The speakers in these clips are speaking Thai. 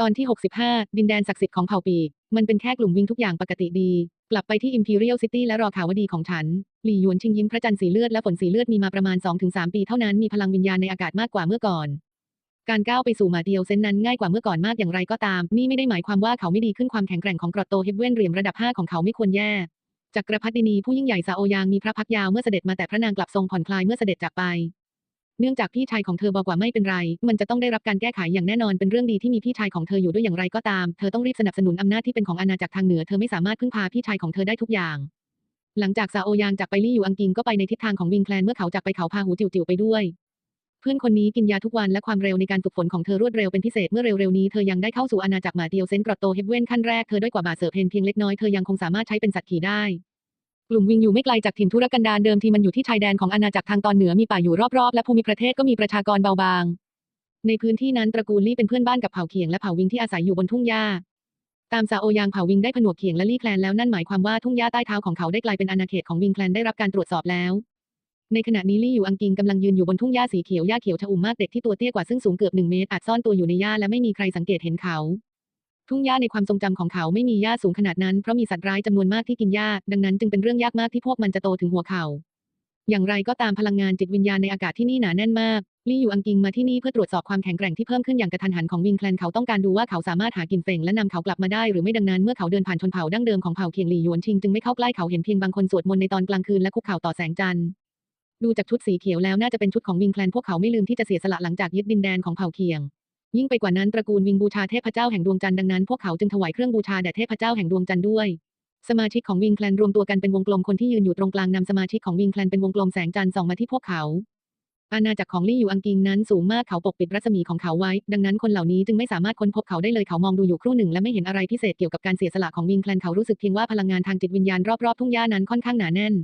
ตอนที่ 65 ดินแดนศักดิ์สิทธิ์ของเผ่าปีก มันเป็นแค่กลุ่มวิ่งทุกอย่างปกติดี กลับไปที่ Imperial City และรอข่าวดีของฉัน หลี่หยวนชิงยิ้มพระจันทร์สีเลือดและฝนสีเลือดมีมาประมาณ 2-3 ปีเท่านั้นมีพลังวิญญาณในอากาศมากกว่าเมื่อก่อน การก้าวไปสู่มาเดียวเซนนั้นง่ายกว่าเมื่อก่อนมากอย่างไรก็ตาม นี่ไม่ได้หมายความว่าเขาไม่ดีขึ้นความแข็งแกร่งของกรอตโตเฮฟเว่นเหรียญระดับ 5 ของเขาไม่ควรแย่จักรพรรดินีผู้ยิ่งใหญ่ซาโอยางมีพระพักยาวเมื่อเสด็จมาแต่พระนางกลับทรงผ่อนคลายเมื่อเสด็จจากไป เนื่องจากพี่ชายของเธอบอกว่าไม่เป็นไร มันจะต้องได้รับการแก้ไขอย่างแน่นอนเป็นเรื่องดีที่มีพี่ชายของเธออยู่ด้วยอย่างไรก็ตาม เธอต้องรีบสนับสนุนอำนาจที่เป็นของอาณาจักรทางเหนือเธอไม่สามารถพึ่งพาพี่ชายของเธอได้ทุกอย่างหลังจากซาโอยางจากไปลี่อยู่อังกิงก็ไปในทิศทางของวิงแคลนเมื่อเขาจากไปเขาพาหูจิ๋วๆไปด้วย เพื่อนคนนี้กินยาทุกวันและความเร็วในการฝึกฝนของเธอรวดเร็วเป็นพิเศษเมื่อเร็วๆนี้เธอยังได้เข้าสู่อาณาจักรหมาเดียวเซนกรอตโตเฮเวนขั้นแรกเธอด้อยกว่าบาเซอร์เพนเพียงเล็กน้อยเธอยังคงสามารถใช้เป็นสัตว์ขี่ได้ กลุ่มวิงอยู่ไม่ไกลจากถิ่นทุรกันดารเดิมทีมันอยู่ที่ชายแดนของอาณาจักรทางตอนเหนือมีป่าอยู่รอบๆ และภูมิประเทศก็มีประชากรเบาบาง ในพื้นที่นั้นตระกูลลี่เป็นเพื่อนบ้านกับเผ่าเขียงและเผ่าวิงที่อาศัยอยู่บนทุ่งหญ้า ตามซาโอยางเผ่าวิงได้ผนวกเขียงและลี่แคลนแล้วนั่นหมายความว่าทุ่งหญ้าใต้เท้าของเขาได้กลายเป็นอาณาเขตของวิงแคลนได้รับการตรวจสอบแล้ว ในขณะนี้ลี่อยู่อังกิงกำลังยืนอยู่บนทุ่งหญ้าสีเขียวหญ้าเขียวชอุ่มมากเด็กที่ตัวเตี้ยกว่าซึ่งสูงเกือบหนึ่งเมตรอาจซ่อนตัวอยู่ในหญ้าและไม่มีใครสังเกตเห็นเขา ทุ่งหญ้าในความทรงจำของเขาไม่มีหญ้าสูงขนาดนั้นเพราะมีสัตว์ร้ายจำนวนมากที่กินหญ้า ดังนั้นจึงเป็นเรื่องยากมากที่พวกมันจะโตถึงหัวเขา อย่างไรก็ตามพลังงานจิตวิญญาณในอากาศที่นี่หนาแน่นมากลี่อยู่อังกิงมาที่นี่เพื่อตรวจสอบความแข็งแกร่งที่เพิ่มขึ้นอย่างกระทันหันของวิงแคลนเขาต้องการดูว่าเขาสามารถหากินเฟงและนำเขากลับมาได้หรือไม่ดังนั้นเมื่อเขาเดินผ่านชนเผ่าดั้งเดิมของเผ่าเคียงหลี่หยวนชิงจึงไม่เข้าใกล้เขาเห็นเพียงบางคนสวดมนต์ในตอนกลางคืนและคุกเข่าต่อแสงจันทร์ดูจากชุดสีเขียวแล้วน่าจะเป็นชุดของวิงแคลนพวกเขาไม่ลืมที่จะเสียสละหลังจากยึดดินแดนของเผ่าเคียง ยิ่งไปกว่านั้นตระกูลวิงบูชาเทพเจ้าแห่งดวงจันทร์ดังนั้นพวกเขาจึงถวายเครื่องบูชาแด่เทพเจ้าแห่งดวงจันทร์ด้วย สมาชิกของวิงแคลนรวมตัวกันเป็นวงกลมคนที่ยืนอยู่ตรงกลางนำสมาชิกของวิงแคลนเป็นวงกลมแสงจันทร์ส่องมาที่พวกเขา อาณาจักรของลี่อยู่อังกิงนั้นสูงมากเขาปกปิดรัศมีของเขาไว้ ดังนั้นคนเหล่านี้จึงไม่สามารถค้นพบเขาได้เลยเขามองดูอยู่ครู่หนึ่งและไม่เห็นอะไรพิเศษเกี่ยวกับการเสียสละของวิงแคลนเขารู้สึกเพียงว่าพลังงานทางจิตวิญญาณรอบๆทุ่งหญ้านั้นค่อนข้างหนาแน่น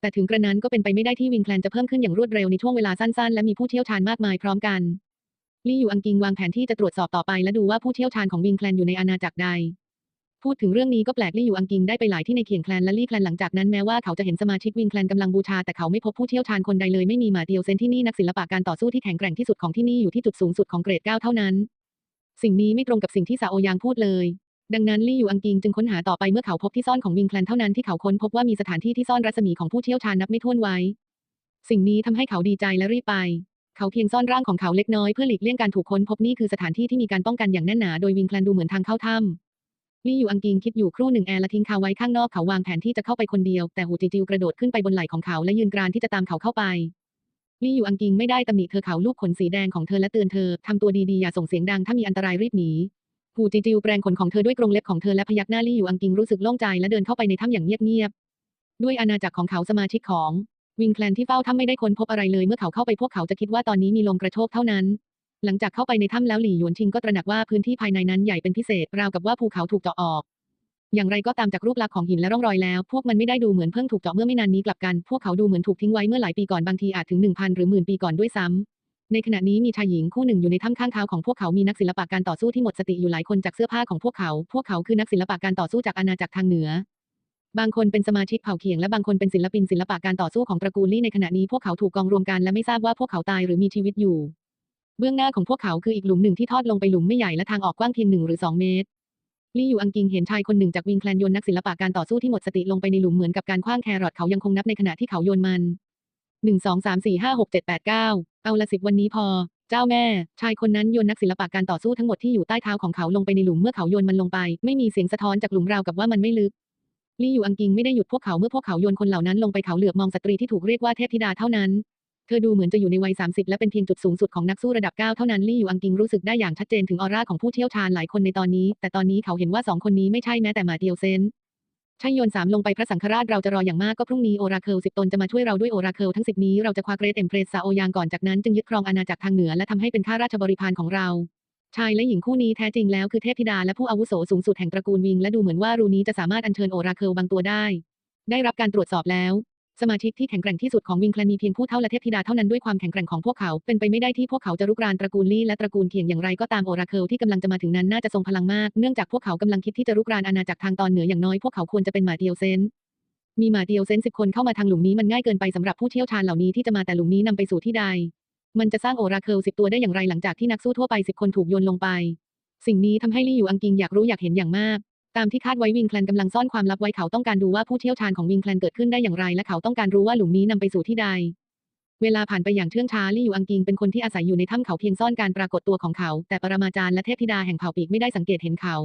แต่ถึงกระนั้นก็เป็นไปไม่ได้ที่วิงแคลนจะเพิ่มขึ้นอย่างรวดเร็วในช่วงเวลาสั้นๆ และมีผู้เชี่ยวชาญมากมายพร้อมกัน ลี่อยู่อังกิงวางแผนที่จะตรวจสอบต่อไปและดูว่าผู้เชี่ยวชาญของวิงแคลนอยู่ในอาณาจักรใด พูดถึงเรื่องนี้ก็แปลกลี่อยู่อังกิงได้ไปหลายที่ในเขียงแคลนและลี่แคลนหลังจากนั้นแม้ว่าเขาจะเห็นสมาชิกวิงแคลนกำลังบูชาแต่เขาไม่พบผู้เชี่ยวชาญคนใดเลยไม่มีหมาเดียวเซนที่นี่นักศิลปะการต่อสู้ที่แข็งแกร่งที่สุดของที่นี่อยู่ที่จุดสูงสุดของเกรดเก้าเท่านั้น สิ่งนี้ไม่ตรงกับสิ่งที่ซาโอยางพูดเลยดังนั้นลี่อยู่อังกิงจึงค้นหาต่อไปเมื่อเขาพบที่ซ่อนของวิงแคลนเท่านั้นที่เขาค้นพบว่ามีสถานที่ที่ซ่อนรัศมีของผู้เชี่ยวชาญนับไม่ถ้วนไว้ สิ่งนี้ทำให้เขาดีใจและรีบไป เขาเพียงซ่อนร่างของเขาเล็กน้อยเพื่อหลีกเลี่ยงการถูกค้นพบนี่คือสถานที่ที่มีการป้องกันอย่างแน่นหนาโดยวิงแคลนดูเหมือนทางเข้าถ้ำลี่อยู่อังกิงคิดอยู่ครู่หนึ่งแอร์ละทิ้งเขาไว้ข้างนอกเขาวางแผนที่จะเข้าไปคนเดียวแต่หูจิจิวกระโดดขึ้นไปบนไหล่ของเขาและยืนกรานที่จะตามเขาเข้าไปลี่อยู่อังกิงไม่ได้ตำหนิเธอเขาลูกขนสีแดงของเธอและเตือนเธอทำตัวดีๆอย่าส่งเสียงดังถ้ามีอันตรายรีบหนีหูจิจิวแปรงขนของเธอด้วยกรงเล็บของเธอและพยักหน้าลี่อยู่อังกิงรู้สึกโล่งใจและเดินเข้าไปในถ้ำอย่างเงียบๆด้วยอาณาจักรของเขาสมาชิกของ วิงแคลนที่เฝ้าถ้ำไม่ได้ค้นพบอะไรเลยเมื่อเขาเข้าไปพวกเขาจะคิดว่าตอนนี้มีลมกระโชกเท่านั้น หลังจากเข้าไปในถ้ำแล้วหลี่หยวนชิงก็ตระหนักว่าพื้นที่ภายในนั้นใหญ่เป็นพิเศษราวกับว่าภูเขาถูกเจาะออก อย่างไรก็ตามจากรูปลักษณ์ของหินและร่องรอยแล้ว พวกมันไม่ได้ดูเหมือนเพิ่งถูกเจาะเมื่อไม่นานนี้กลับกัน พวกเขาดูเหมือนถูกทิ้งไว้เมื่อหลายปีก่อนบางทีอาจถึงหนึ่งพันหรือหมื่นปีก่อนด้วยซ้ำในขณะนี้มีชายหญิงคู่หนึ่งอยู่ในถ้ำข้างเท้าของพวกเขามีนักศิลปะการต่อสู้ที่หมดสติอยู่หลายคนจากเสื้อผ้าของพวกเขา พวกเขาคือนักศิลปะการต่อสู้จากอาณาจักรทางเหนือ บางคนเป็นสมาชิกเผ่าเขียงและบางคนเป็นศิลปินศิลปะการต่อสู้ของตระกูลลี่ในขณะนี้พวกเขาถูกกองรวมกันและไม่ทราบว่าพวกเขาตายหรือมีชีวิตอยู่ เบื้องหน้าของพวกเขาคืออีกหลุมหนึ่งที่ทอดลงไปหลุมไม่ใหญ่และทางออกกว้างเพียงหนึ่งหรือสองเมตรลี่อยู่อังกิงเห็นชายคนหนึ่งจากวิงแคลนโยนนักศิลปะการต่อสู้ที่หมดสติลงไปในหลุมเหมือนกับการคว้างแครอทเขายังคงนับในขณะที่เขาโยนมันหนึ่งสองสามสี่ห้าหกเจ็ดแปดเก้าเอาละสิบวันนี้พอ เจ้าแม่ ชายคนนั้นโยนนักศิลปะการต่อสู้ทั้งหมดที่อยู่ใต้เท้าของเขาลงไปในหลุมเมื่อเขาโยนมันลงไป ไม่มีเสียงสะท้อนจากหลุมราวกับว่ามันไม่ลึก ลี่อยู่อังกิงไม่ได้หยุดพวกเขาเมื่อพวกเขาโยนคนเหล่านั้นลงไปเขาเหลือบมองสตรีที่ถูกเรียกว่าเทพธิดาเท่านั้น เธอดูเหมือนจะอยู่ในวัย 30 และเป็นเพียงจุดสูงสุดของนักสู้ระดับ 9 เท่านั้นลี่อยู่อังกิงรู้สึกได้อย่างชัดเจนถึงออร่าของผู้เชี่ยวชาญหลายคนในตอนนี้ แต่ตอนนี้เขาเห็นว่าสองคนนี้ไม่ใช่แม้แต่มาเดียวเซนใช่โยนสามลงไปพระสังฆราชเราจะรออย่างมากก็พรุ่งนี้โอราเคิลสิบตนจะมาช่วยเราด้วยโอราเคิลทั้งสิบนี้เราจะคว้าเกรดเอ็มเพรสซาโอยางก่อนจากนั้นจึงยึดครองอาณาจักรทางเหนือและทำให้เป็นข้าราชบริพารของเรา ชายและหญิงคู่นี้แท้จริงแล้วคือเทพธิดาและผู้อาวุโสสูงสุดแห่งตระกูลวิงและดูเหมือนว่ารูนี้จะสามารถอัญเชิญโอราเคิลบางตัวได้ ได้รับการตรวจสอบแล้ว สมาชิกที่แข็งแกร่งที่สุดของวิงคลนมีเพียงผู้เท่าและเทพธิดาเท่านั้นด้วยความแข็งแกร่งของพวกเขาเป็นไปไม่ได้ที่พวกเขาจะรุกรานตระกูลลี่และตระกูลเคียงอย่างไรก็ตามโอราเคิลที่กำลังจะมาถึงนั้นน่าจะทรงพลังมากเนื่องจากพวกเขากำลังคิดที่จะรุกรานอาณาจักรทางตอนเหนืออย่างน้อยพวกเขาควรจะเป็นหมาเดียวเซนมีหมาเดียวเซนสิบคนเข้ามาทางหลุมนี้มันง่ายเกินไปสำหรับผู้เชี่ยวชาญเหล่านี้ที่จะมาแต่หลุมนี้นำไปสู่ที่ใด มันจะสร้างโอราเคิลสิบตัวได้อย่างไรหลังจากที่นักสู้ทั่วไปสิบคนถูกโยนลงไป สิ่งนี้ทำให้ลี่อยู่อังกิงอยากรู้อยากเห็นอย่างมาก ตามที่คาดไว้วิงแคลนกำลังซ่อนความลับไว้เขาต้องการดูว่าผู้เชี่ยวชาญของวิงแคลนเกิดขึ้นได้อย่างไร และเขาต้องการรู้ว่าหลุมนี้นำไปสู่ที่ใด เวลาผ่านไปอย่างเชื่องช้าลี่อยู่อังกิงเป็นคนที่อาศัยอยู่ในถ้ำเขาเพียงซ่อนการปรากฏตัวของเขา แต่ปรมาจารย์และเทพธิดาแห่งเผ่าปีกไม่ได้สังเกตเห็นเขา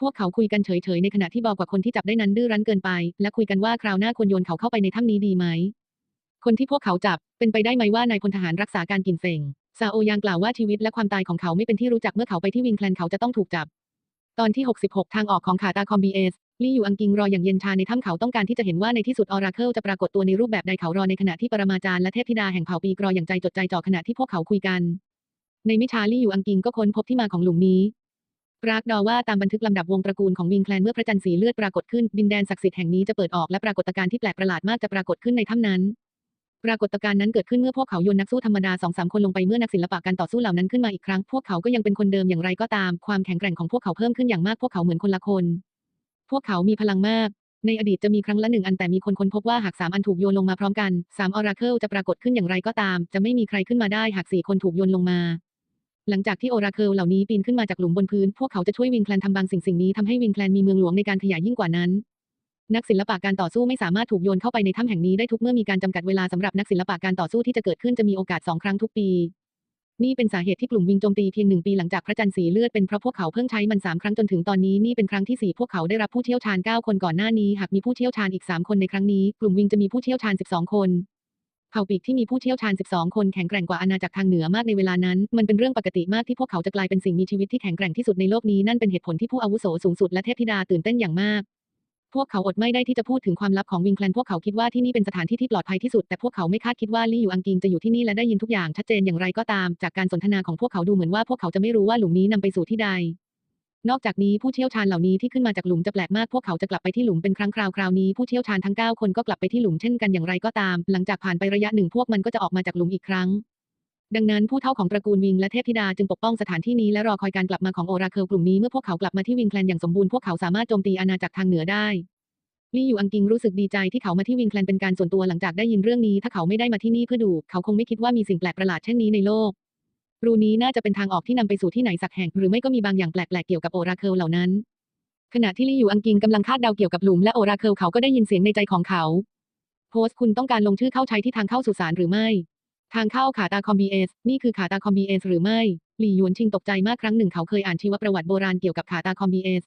พวกเขาคุยกันเฉยๆ ในขณะที่บอกว่าคนที่จับได้นั้นดื้อรั้นเกินไป และคุยกันว่าคราวหน้าควรโยนเขาเข้าไปในถ้ำนี้ดีไหม คนที่พวกเขาจับ เป็นไปได้ไหมว่านายพลทหารรักษาการกินเฟงซาโอยางกล่าวว่าชีวิตและความตายของเขาไม่เป็นที่รู้จักเมื่อเขาไปที่วิงแคลนเขาจะต้องถูกจับ ตอนที่ 66 ทางออกของขาตาคอมบีเอสลี่อยู่อังกิงรออย่างเย็นชาในถ้ำเขาต้องการที่จะเห็นว่าในที่สุดออราเคิลจะปรากฏตัวในรูปแบบใดเขารอในขณะที่ปรมาจารย์และเทพธิดาแห่งเผ่าปีกรออย่างใจจดใจจ่อขณะที่พวกเขาคุยกัน ในมิชาลี่อยู่อังกิงก็ค้นพบที่มาของหลุมนี้ปรากดอว่าตามบันทึกลำดับวงตระกูลของวิงแคลนเมื่อพระจันทร์สีเลือดปรากฏขึ้นดินแดนศักดิ์สิทธิ์แห่งนี้จะเปิดออกและปรากฏการณ์ที่แปลกประหลาดมากจะปรากฏขึ้นในถ้ำนั้น ปรากฏการณ์นั้นเกิดขึ้นเมื่อพวกเขาโยนนักสู้ธรรมดาสองสามคนลงไปเมื่อนักศิลปะการต่อสู้เหล่านั้นขึ้นมาอีกครั้ง พวกเขาก็ยังเป็นคนเดิมอย่างไรก็ตาม ความแข็งแกร่งของพวกเขาเพิ่มขึ้นอย่างมากพวกเขาเหมือนคนละคน พวกเขามีพลังมาก ในอดีตจะมีครั้งละหนึ่งอันแต่มีคนค้นพบว่าหากสามอันถูกโยนลงมาพร้อมกันสามออราเคิลจะปรากฏขึ้นอย่างไรก็ตาม จะไม่มีใครขึ้นมาได้หากสี่คนถูกโยนลงมาหลังจากที่โอราเคิลเหล่านี้ปีนขึ้นมาจากหลุมบนพื้น พวกเขาจะช่วยวิงแคลนทำบางสิ่งสิ่งนี้ทำให้วิงแคลนมีเมืองหลวงในการขยายยิ่งกว่านั้น นักศิลปะการต่อสู้ไม่สามารถถูกโยนเข้าไปในถ้ำแห่งนี้ได้ทุกเมื่อมีการจำกัดเวลาสำหรับนักศิลปะการต่อสู้ที่จะเกิดขึ้นจะมีโอกาสสองครั้งทุกปี นี่เป็นสาเหตุที่กลุ่มวิงโจมตีเพียงหนึ่งปีหลังจากพระจันทร์สีเลือดเป็นเพราะพวกเขาเพิ่งใช้มันสามครั้งจนถึงตอนนี้นี่เป็นครั้งที่สี่พวกเขาได้รับผู้เชี่ยวชาญเก้าคนก่อนหน้านี้หากมีผู้เชี่ยวชาญอีกสามคนในครั้งนี้กลุ่มวิงจะมีผู้เชี่ยวชาญสิบสองคนเผ่าปีกที่มีผู้เชี่ยวชาญ 12 คนแข็งแกร่งกว่าอาณาจักรทางเหนือมากในเวลานั้น มันเป็นเรื่องปกติมากที่พวกเขาจะกลายเป็นสิ่งมีชีวิตที่แข็งแกร่งที่สุดในโลกนี้ นั่นเป็นเหตุผลที่ผู้อาวุโสสูงสุดและเทพธิดาตื่นเต้นอย่างมาก พวกเขาอดไม่ได้ที่จะพูดถึงความลับของวิงแคลนพวกเขาคิดว่าที่นี่เป็นสถานที่ที่ปลอดภัยที่สุดแต่พวกเขาไม่คาดคิดว่าลี่อยู่อังกิงจะอยู่ที่นี่และได้ยินทุกอย่างชัดเจนอย่างไรก็ตาม จากการสนทนาของพวกเขาดูเหมือนว่าพวกเขาจะไม่รู้ว่าหลุมนี้นำไปสู่ที่ใด นอกจากนี้ผู้เชี่ยวชาญเหล่านี้ที่ขึ้นมาจากหลุมจะแปลกมากพวกเขาจะกลับไปที่หลุมเป็นครั้งคราวคราวนี้ผู้เชี่ยวชาญทั้ง9คนก็กลับไปที่หลุมเช่นกันอย่างไรก็ตาม หลังจากผ่านไประยะหนึ่งพวกมันก็จะออกมาจากหลุมอีกครั้ง ดังนั้นผู้เท่าของตระกูลวิงและเทพธิดาจึงปกป้องสถานที่นี้และรอคอยการกลับมาของโอราเคิลกลุ่มนี้เมื่อพวกเขากลับมาที่วิงแคลนอย่างสมบูรณ์พวกเขาสามารถโจมตีอาณาจักรทางเหนือได้ลี่อยู่อังกิงรู้สึกดีใจที่เขามาที่วิงแคลนเป็นการส่วนตัวหลังจากได้ยินเรื่องนี้ถ้าเขาไม่ได้มาที่นี่เพื่อดู เขาคงไม่คิดว่ามีสิ่งแปลกประหลาดเช่นนี้ในโลก รูนี้น่าจะเป็นทางออกที่นำไปสู่ที่ไหนสักแห่ง หรือไม่ก็มีบางอย่างแปลกๆเกี่ยวกับโอราเคิลเหล่านั้น ขณะที่ลี่อยู่อังกิงกำลังคาดเดาเกี่ยวกับหลุมและโอราเคิลเขาก็ได้ยินเสียงในใจของเขา โพสต์คุณต้องการลงชื่อเข้าใช้ที่ทางเข้าสุสานหรือไม่ ทางเข้าขาตาคอมบีเอส นี่คือขาตาคอมบีเอสหรือไม่ หลี่หยวนชิงตกใจมากครั้งหนึ่งเขาเคยอ่านชีวประวัติโบราณเกี่ยวกับขาตาคอมบีเอส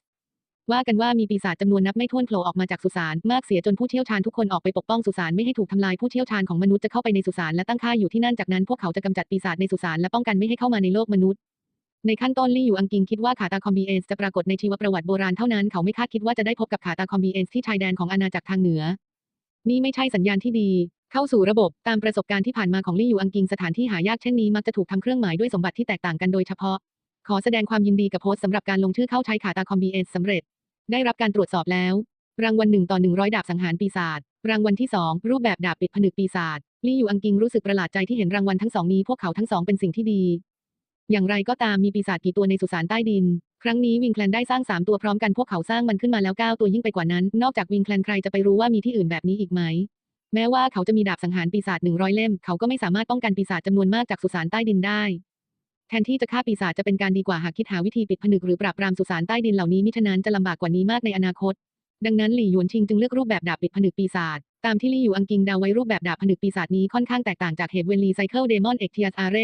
ว่ากันว่ามีปีศาจจำนวนนับไม่ถ้วนโผล่ออกมาจากสุสานมากเสียจนผู้เชี่ยวชาญทุกคนออกไปปกป้องสุสานไม่ให้ถูกทำลายผู้เชี่ยวชาญของมนุษย์จะเข้าไปในสุสานและตั้งค่ายอยู่ที่นั่นจากนั้นพวกเขาจะกำจัดปีศาจในสุสานและป้องกันไม่ให้เข้ามาในโลกมนุษย์ในขั้นต้นลี่อยู่อังกิงคิดว่าขาตาคอมบีเอสจะปรากฏในชีวประวัติโบราณเท่านั้นเขาไม่คาดคิดว่าจะได้พบกับขาตาคอมบีเอสที่ชายแดนของอาณาจักรทางเหนือ นี่ไม่ใช่สัญญาณที่ดี เข้าสู่ระบบตามประสบการณ์ที่ผ่านมาของลี่อยู่อังกิงสถานที่หายากเช่นนี้มักจะถูกทำเครื่องหมายด้วยสมบัติที่แตกต่างกันโดยเฉพาะ ขอแสดงความยินดีกับโพสต์สำหรับการลงชื่อเข้าใช้ขาตาคอมบีเอสสำเร็จ ได้รับการตรวจสอบแล้ว รางวัลหนึ่งต่อหนึ่งร้อยดาบสังหารปีศาจรางวัลที่สองรูปแบบดาบปิดผนึกปีศาจลี่อยู่อังกิงรู้สึกประหลาดใจที่เห็นรางวัลทั้งสองนี้พวกเขาทั้งสองเป็นสิ่งที่ดี อย่างไรก็ตามมีปีศาจกี่ตัวในสุสานใต้ดิน ครั้งนี้วิงแคลนได้สร้างสามตัวพร้อมกันพวกเขาสร้างมันขึ้นมาแล้วเก้าตัวยิ่งไปกว่านั้น นอกจากวิงแคลนใครจะไปรู้ว่ามีที่อื่นแบบนี้อีกไหม แม้ว่าเขาจะมีดาบสังหารปีศาจหนึ่งร้อยเล่ม เขาก็ไม่สามารถป้องกันปีศาจจำนวนมากจากสุสานใต้ดินได้ แทนที่จะฆ่าปีศาจจะเป็นการดีกว่าหากคิดหาวิธีปิดผนึกหรือปราบปรามสุสานใต้ดินเหล่านี้มิฉะนั้นจะลำบากกว่านี้มากในอนาคต ดังนั้นหลี่หยวนชิงจึงเลือกรูปแบบดาบปิดผนึกปีศาจตามที่ลี่อยู่อังกิงดาวไว้รูปแบบดาบผนึกปีศาจนี้ค่อนข้างแตกต่างจากเฮดเวนลีไซเคิลเดมอนเอ็กเทียสอาเร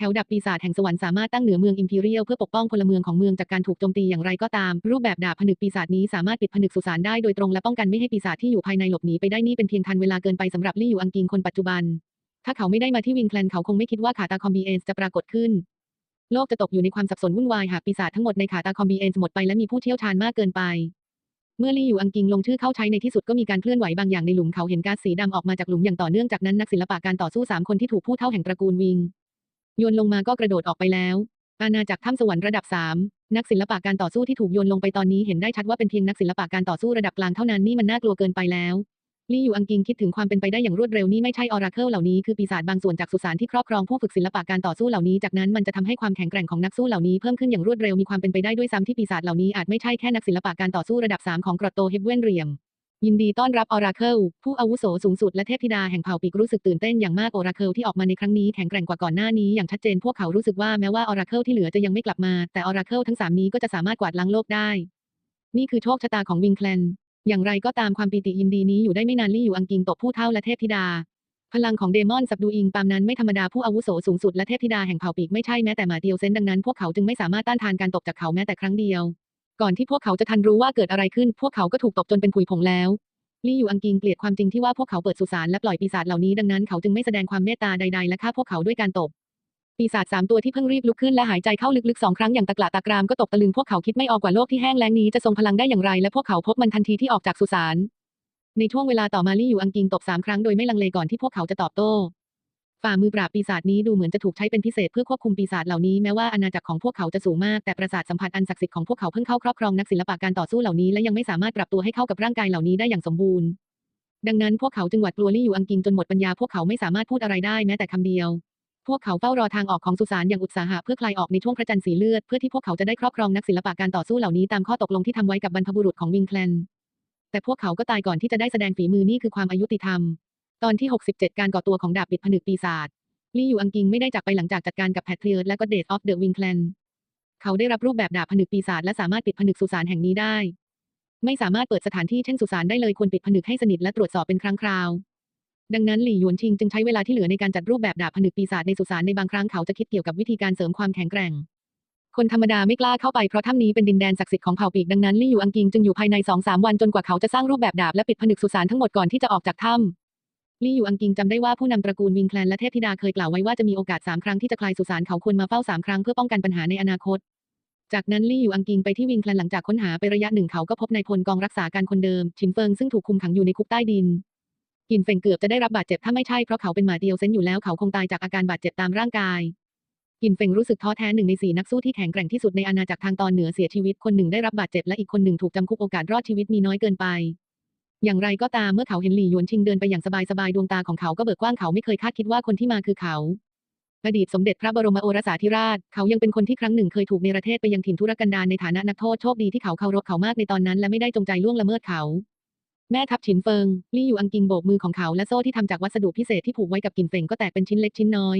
แถวดับปีศาจแห่งสวรรค์สามารถตั้งเหนือเมืองอิมพีเรียลเพื่อปกป้องพลเมืองของเมืองจากการถูกโจมตีอย่างไรก็ตาม รูปแบบดาบผนึกปีศาจนี้สามารถปิดผนึกสุสานได้โดยตรงและป้องกันไม่ให้ปีศาจที่อยู่ภายในหลบหนีไปได้นี่เป็นเพียงทันเวลาเกินไปสำหรับลี่อยู่อังกิงคนปัจจุบัน ถ้าเขาไม่ได้มาที่วิงแคลนเขาคงไม่คิดว่าขาตาคอมบีเอนจะปรากฏขึ้น โลกจะตกอยู่ในความสับสนวุ่นวายหากปีศาจทั้งหมดในขาตาคอมบีเอนหมดไปและมีผู้เชี่ยวชาญมากเกินไปเมื่อลี่อยู่อังกิงลงชื่อเข้าใช้ในที่สุดก็มีการเคลื่อนไหวบางอย่างในหลุมเขาเห็นก๊าซสีดำออกมาจากหลุมอย่างต่อเนื่องจากนั้นนักศิลปะการต่อสู้สามคนที่ถูกผู้เท่าแห่งตระกูลวิง โยนลงมาก็กระโดดออกไปแล้ว อาณาจักรถ้ำสวรรค์ระดับ3นักศิลปะการต่อสู้ที่ถูกโยนลงไปตอนนี้เห็นได้ชัดว่าเป็นเพียงนักศิลปะการต่อสู้ระดับกลางเท่านั้นนี่มันน่ากลัวเกินไปแล้วลี่อยู่อังกิงคิดถึงความเป็นไปได้อย่างรวดเร็วนี่ไม่ใช่ออราเคิลเหล่านี้คือปีศาจบางส่วนจากสุสานที่ครอบครองผู้ฝึกศิลปะการต่อสู้เหล่านี้จากนั้นมันจะทำให้ความแข็งแกร่งของนักสู้เหล่านี้เพิ่มขึ้นอย่างรวดเร็วมีความเป็นไปได้ด้วยซ้ำที่ปีศาจเหล่านี้อาจไม่ใช่แค่นักศิลปะการต่อสู้ระดับ3ของกรอตโตเฮเวนเรียม ยินดีต้อนรับออราเคิลผู้อาวุโสสูงสุดและเทพธิดาแห่งเผ่าปีกรู้สึกตื่นเต้นอย่างมากออราเคิลที่ออกมาในครั้งนี้แข็งแกร่งกว่าก่อนหน้านี้อย่างชัดเจนพวกเขารู้สึกว่าแม้ว่าออราเคิลที่เหลือจะยังไม่กลับมา แต่ออราเคิลทั้งสามนี้ก็จะสามารถกวาดล้างโลกได้ นี่คือโชคชะตาของวิงแคลนอย่างไรก็ตามความปีติยินดีนี้อยู่ได้ไม่นานลี่อยู่อังกิงตบผู้เท่าและเทพธิดา พลังของเดมอนสับดูอิงปามนั้นไม่ธรรมดาผู้อาวุโสสูงสุดและเทพธิดาแห่งเผ่าปีกไม่ใช่แม้แต่หมาเดียวเซนดังนั้นพวกเขาจึงไม่สามารถต้านทานการตบจากเขาแม้แต่ครั้งเดียว ก่อนที่พวกเขาจะทันรู้ว่าเกิดอะไรขึ้น พวกเขาก็ถูกตบจนเป็นผุยผงแล้วลี่อยู่อังกิงเกลียดความจริงที่ว่าพวกเขาเปิดสุสานและปล่อยปีศาจเหล่านี้ดังนั้นเขาจึงไม่แสดงความเมตตาใดๆ และฆ่าพวกเขาด้วยการตบ ปีศาจสามตัวที่เพิ่งรีบลุกขึ้นและหายใจเข้าลึกๆสองครั้งอย่างตะกละตะกรามก็ตกตะลึงพวกเขาคิดไม่ออกว่าโลกที่แห้งแล้งนี้จะทรงพลังได้อย่างไร และพวกเขาพบมันทันทีที่ออกจากสุสานในช่วงเวลาต่อมาลี่อยู่อังกิงตบสามครั้งโดยไม่ลังเลก่อนที่พวกเขาจะตอบโต้ ฝ่ามือปราบปีศาจนี้ดูเหมือนจะถูกใช้เป็นพิเศษเพื่อควบคุมปีศาจเหล่านี้แม้ว่าอาณาจักรของพวกเขาจะสูงมากแต่ประสาทสัมผัสอันศักดิ์สิทธิ์ของพวกเขาเพิ่งเข้าครอบครองนักศิลปะการต่อสู้เหล่านี้และยังไม่สามารถปรับตัวให้เข้ากับร่างกายเหล่านี้ได้อย่างสมบูรณ์ ดังนั้นพวกเขาจึงหวาดกลัวลี่อยู่อังกิงจนหมดปัญญาพวกเขาไม่สามารถพูดอะไรได้แม้แต่คำเดียว พวกเขาเฝ้ารอทางออกของสุสานอย่างอุตสาหะเพื่อคลายออกในช่วงพระจันทร์สีเลือดเพื่อที่พวกเขาจะได้ครอบครองนักศิลปะการต่อสู้เหล่านี้ตามข้อตกลงที่ทำไว้กับบรรพบุรุษของวิงแคลนแต่พวกเขาก็ตายก่อนที่จะได้แสดงฝีมือนี่คือความอายุติธรรม ตอนที่ 67 การก่อตัวของดาบปิดผนึกปีศาจลี่อยู่อังกิงไม่ได้จากไปหลังจากจัดการกับแพทเทียร์และก็เดทออฟเดอะวิงแคลนเขาได้รับรูปแบบดาบผนึกปีศาจและสามารถปิดผนึกสุสานแห่งนี้ได้ ไม่สามารถเปิดสถานที่เช่นสุสานได้เลยควรปิดผนึกให้สนิทและตรวจสอบเป็นครั้งคราว ดังนั้นหลี่หยวนชิงจึงใช้เวลาที่เหลือในการจัดรูปแบบดาบผนึกปีศาจในสุสานในบางครั้งเขาจะคิดเกี่ยวกับวิธีการเสริมความแข็งแกร่ง คนธรรมดาไม่กล้าเข้าไปเพราะถ้ำนี้เป็นดินแดนศักดิ์สิทธิ์ของเผ่าปีกดังนั้นลี่อยู่อังกิงจึงอยู่ภายใน2อสวันจนกว่าเขาจะสร้างรูปแบบดาบและปิดผนึกสุสานทั้งหมดก่อนที่จะออกจากถ้ำ ลี่อยู่อังกิงจำได้ว่าผู้นำตระกูลวิงแคลนและเทพธิดาเคยกล่าวไว้ว่าจะมีโอกาสสามครั้งที่จะคลายสุสานเขาควรมาเฝ้าสามครั้งเพื่อป้องกันปัญหาในอนาคต จากนั้นลี่อยู่อังกิงไปที่วิงแคลนหลังจากค้นหาไประยะหนึ่งเขาก็พบนายพลกองรักษาการคนเดิม ชินเฟิงซึ่งถูกคุมขังอยู่ในคุกใต้ดินกินเฟงเกือบจะได้รับบาดเจ็บถ้าไม่ใช่เพราะเขาเป็นหมาเดียวเซนอยู่แล้วเขาคงตายจากอาการบาดเจ็บตามร่างกายกินเฟงรู้สึกท้อแท้หนึ่งในสี่นักสู้ที่แข็งแกร่งที่สุดในอาณาจักรทางตอนเหนือเสียชีวิตคนหนึ่งได้รับบาดเจ็บและอีกคนหนึ่งถูกจำคุกโอกาสรอดชีวิตมีน้อยเกินไป อย่างไรก็ตามเมื่อเขาเห็นหลี่หยวนชิงเดินไปอย่างสบายๆดวงตาของเขาก็เบิกกว้างเขาไม่เคยคาดคิดว่าคนที่มาคือเขา อดีตสมเด็จพระบรมโอรสาธิราช เขายังเป็นคนที่ครั้งหนึ่งเคยถูกเนรเทศไปยังถิ่นทุรกันดารในฐานะนักโทษโชคดีที่เขาเคารพเขามากในตอนนั้นและไม่ได้จงใจล่วงละเมิดเขาแม่ทัพฉินเฟิงลี่อยู่อังกิงโบกมือของเขาและโซ่ที่ทำจากวัสดุพิเศษที่ผูกไว้กับกินเฟงก็แตกเป็นชิ้นเล็กชิ้นน้อย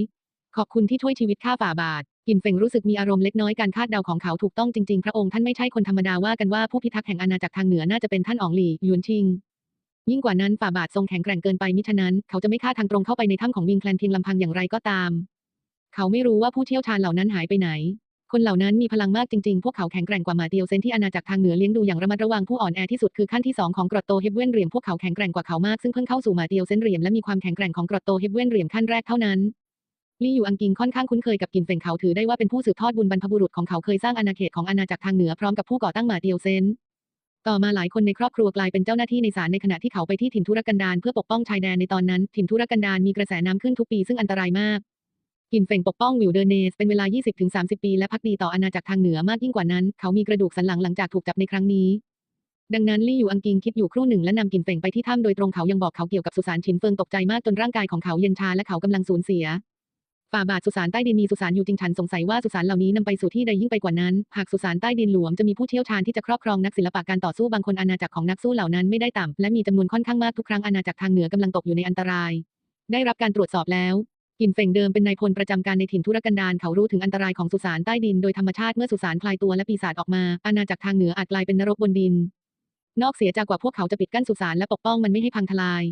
ขอบคุณที่ช่วยชีวิตข้าฝ่าบาท กินเฟงรู้สึกมีอารมณ์เล็กน้อยการคาดเดาของเขาถูกต้องจริงๆ พระองค์ท่านไม่ใช่คนธรรมดาว่ากันว่าผู้พิทักษ์แห่งอาณาจักรทางเหนือน่าจะเป็นท่านอ๋องหลี่หยวนชิง ยิ่งกว่านั้นฝ่าบาททรงแข็งแกร่งเกินไปมิฉะนั้น เขาจะไม่ฆ่าทางตรงเข้าไปในถ้ำของวิงแคลนเพียงลำพังอย่างไรก็ตาม เขาไม่รู้ว่าผู้เชี่ยวชาญเหล่านั้นหายไปไหน คนเหล่านั้นมีพลังมากจริงๆ พวกเขาแข็งแกร่งกว่าหมาเดียวเซนที่อาณาจักรทางเหนือเลี้ยงดูอย่างระมัดระวังผู้อ่อนแอที่สุดคือขั้นที่สองของกรดโตเฮบเวนเรียมพวกเขาแข็งแกร่งกว่าเขามากซึ่งเพิ่งเข้าสู่หมาเดียวเซนเรียมและมีความแข็งแกร่งของกรดโตเฮบเวนเรียมขั้นแรกเท่านั้นลี่อยู่อังกิงค่อนข้างคุ้นเคยกับกินเฟงเขาถือได้ว่าเป็นผู้สืบทอดบุญบรรพบุรุษของเขาเคยสร้างอาณาเขตของอาณาจักรทางเหนือพร้อมกับผู้ก่อตั้งหมาเดียวเซน ต่อมาหลายคนในครอบครัวกลายเป็นเจ้าหน้าที่ในศาลในขณะที่เขาไปที่ถิ่นทุรกันดารเพื่อปกป้องชายแดนในตอนนั้น ถิ่นทุรกันดารมีกระแสน้ำขึ้นทุกปีซึ่งอันตรายมากกินเฟงปกป้องวิวเดอร์เนสเป็นเวลา 20-30 ปี และพักดีต่ออาณาจักรทางเหนือมากยิ่งกว่านั้น เขามีกระดูกสันหลังหลังจากถูกจับในครั้งนี้ ดังนั้นลี่อยู่อังกิงคิดอยู่ครู่หนึ่งและนำกินเฟงไปที่ถ้ำโดยตรงเขายังบอกเขาเกี่ยวกับสุสานฉินเฟิงตกใจมากจนร่างกายของเขาเย็นชาและเขากำลังสูญเสีย ฝ่าบาทสุสานใต้ดินมีสุสานอยู่จริงฉันสงสัยว่าสุสานเหล่านี้นำไปสู่ที่ใดยิ่งไปกว่านั้น หากสุสานใต้ดินหลวมจะมีผู้เชี่ยวชาญที่จะครอบครองนักศิลปะการต่อสู้บางคนอาณาจักรของนักสู้เหล่านั้นไม่ได้ต่ำและมีจำนวนค่อนข้างมากทุกครั้งอาณาจักรทางเหนือกำลังตกอยู่ในอันตราย ได้รับการตรวจสอบแล้วกินเฟงเดิมเป็นนายพลประจำการในถิ่นทุรกันดารเขารู้ถึงอันตรายของสุสานใต้ดินโดยธรรมชาติเมื่อสุสานคลายตัวและปีศาจออกมา อาณาจักรทางเหนืออาจกลายเป็นนรกบนดิน นอกเสียจากกว่าพวกเขาจะปิดกั้นสุสานและปกป้องมันไม่ให้พังทลาย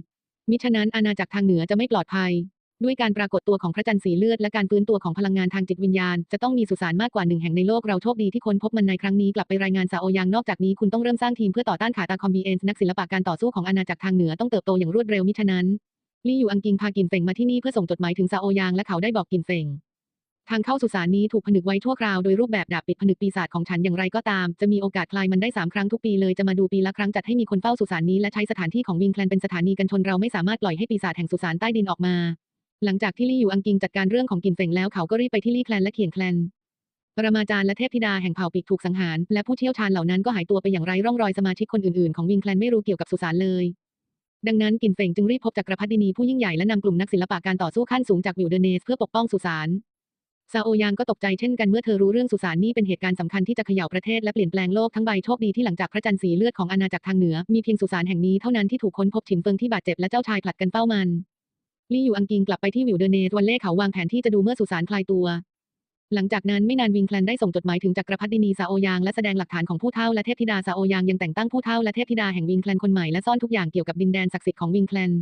มิฉะนั้นอาณาจักรทางเหนือจะไม่ปลอดภัย ด้วยการปรากฏตัวของพระจันทร์สีเลือดและการฟื้นตัวของพลังงานทางจิตวิญญาณ จะต้องมีสุสานมากกว่าหนึ่งแห่งในโลกเราโชคดีที่ค้นพบมันในครั้งนี้กลับไปรายงานซาโอยางนอกจากนี้คุณต้องเริ่มสร้างทีมเพื่อต่อต้านขาตาคอมบีเอนส์นักศิลปะการต่อสู้ของอาณาจักรทางเหนือต้องเติบโตอย่างรวดเร็วมิฉะนั้นลี่อยู่อังกิงพากินเฟงมาที่นี่เพื่อส่งจดหมายถึงซาโอยางและเขาได้บอกกินเฟงทางเข้าสุสานนี้ถูกผนึกไว้ทั่วคราวโดยรูปแบบดาบปิดผนึกปีศาจของฉันอย่างไรก็ตาม จะมีโอกาสคลายมันได้สามครั้งทุกปีเลยจะมาดูปีละครั้งจัดให้มีคนเฝ้าสุสานนี้และใช้สถานที่ของวิงแคลนเป็นสถานีกันชนเราไม่สามารถปล่อยให้ปีศาจแห่งสุสานใต้ดินออกมา หลังจากที่ลี่อยู่อังกิงจัดการเรื่องของกินเฟงแล้วเขาก็รีบไปที่ลี่แคลนและเขียนแคลนปรมาจารย์และเทพธิดาแห่งเผ่าปีกถูกสังหาร และผู้เชี่ยวชาญเหล่านั้นก็หายตัวไปอย่างไร้ร่องรอยสมาชิกคนอื่นๆของวิงแคลนไม่รู้เกี่ยวกับสุสานเลย ดังนั้นกินเฟงจึงรีบพบจักรพรรดินีผู้ยิ่งใหญ่และนำกลุ่มนักศิลปะการต่อสู้ขั้นสูงจากวิวเดเนสเพื่อปกป้องสุสานซาโอยางก็ตกใจเช่นกันเมื่อเธอรู้เรื่องสุสานนี่เป็นเหตุการณ์สำคัญที่จะเขย่าประเทศและเปลี่ยนแปลงโลกทั้งใบโชคดีที่หลังจากพระจันทร์สีเลือดของอาณาจักรทางเหนือมีเพียงสุสานแห่งนี้เท่านั้นที่ถูกค้นพบฉินเฟิงที่บาดเจ็บและเจ้าชายผลัดกันเฝ้ามัน ลี่อยู่อังกิงกลับไปที่วิวเดเนตวันเล่เขาวางแผนที่จะดูเมื่อสุสานคลายตัว หลังจากนั้นไม่นานวิงแคลนได้ส่งจดหมายถึงจักรพรรดินีซาโอยางและแสดงหลักฐานของผู้เฒ่าและเทพธิดาซาโอยางยังแต่งตั้งผู้เฒ่าและเทพธิดาแห่งวิงแคลนคนใหม่และซ่อนทุกอย่างเกี่ยวกับดินแดนศักดิ์สิทธิ์ของวิงแคลน